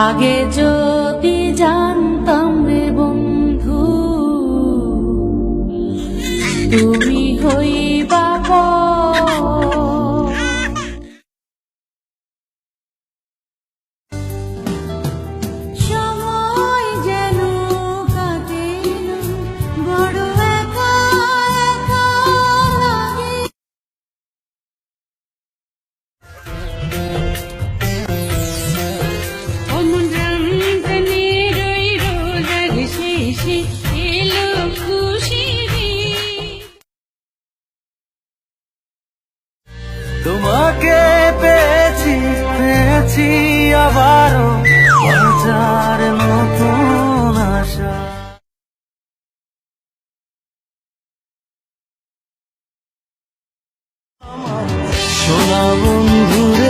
আগে যদি জানতাম রে বন্ধু তুমি হইবা তোমাকে পেয়েছি পেয়েছি আবারও বাঁচার নতুন আশা। সোনা বন্ধুরে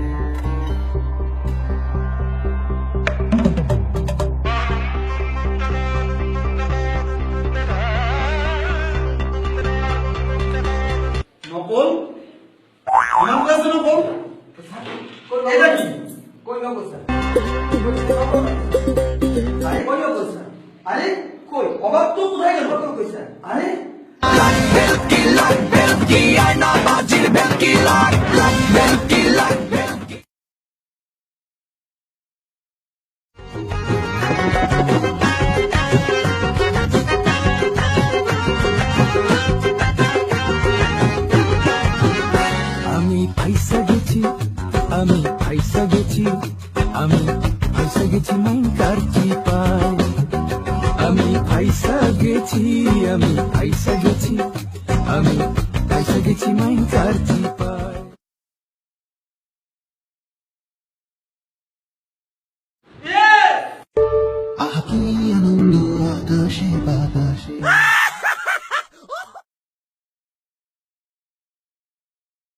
নকল আমার কাছে নকল এটা কি? কই নকল স্যার আরে কই স্যার আরে কই? অবাক তো কোথায় গেল? কই স্যার আরে? আমি গেছি। আমি ফাইসা গেছি মঙ্কার চিপায়। আমি ফাইসা গেছি, আমি ফাইসা গেছি। আমি ফাইসা গেছি আনন্দ, আকাশে বাতাসে।